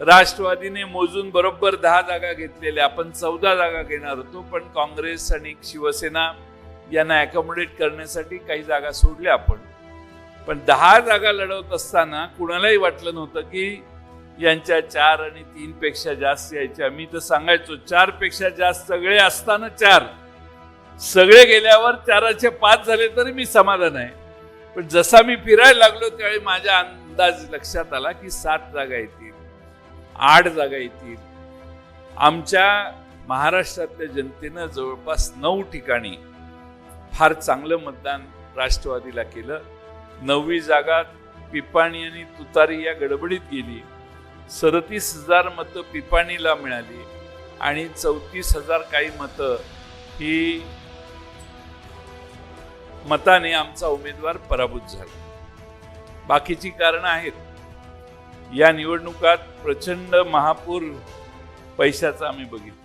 राष्ट्रवादीने मोजून बरोबर दहा जागा घेतलेल्या आपण चौदा जागा घेणार होतो पण काँग्रेस आणि शिवसेना यांना अकोमोडेट करण्यासाठी काही जागा सोडल्या आपण. पण दहा जागा लढवत असताना कुणालाही वाटलं नव्हतं की यांच्या चार आणि तीन पेक्षा जास्त यायच्या मी तर सांगायचो चारपेक्षा जास्त सगळे असताना चार. सगळे गेल्यावर चाराचे पाच झाले तरी मी समाधान आहे. पण जसा मी फिरायला लागलो त्यावेळी माझा अंदाज लक्षात आला की सात जागा येतील. आठ जागा येतील. आमच्या महाराष्ट्रातल्या जनतेनं जवळपास नऊ ठिकाणी फार चांगलं मतदान राष्ट्रवादीला केलं. नववी जागा पिपाणी आणि तुतारी या गडबडीत गेली. सदतीस हजार मतं पिपाणीला मिळाली आणि चौतीस हजार काही मतं ही मताने आमचा उमेदवार पराभूत झाला. बाकीची कारणं आहेत. या निवडणुकात प्रचंड महापूर पैशाचा आम्ही बघितला.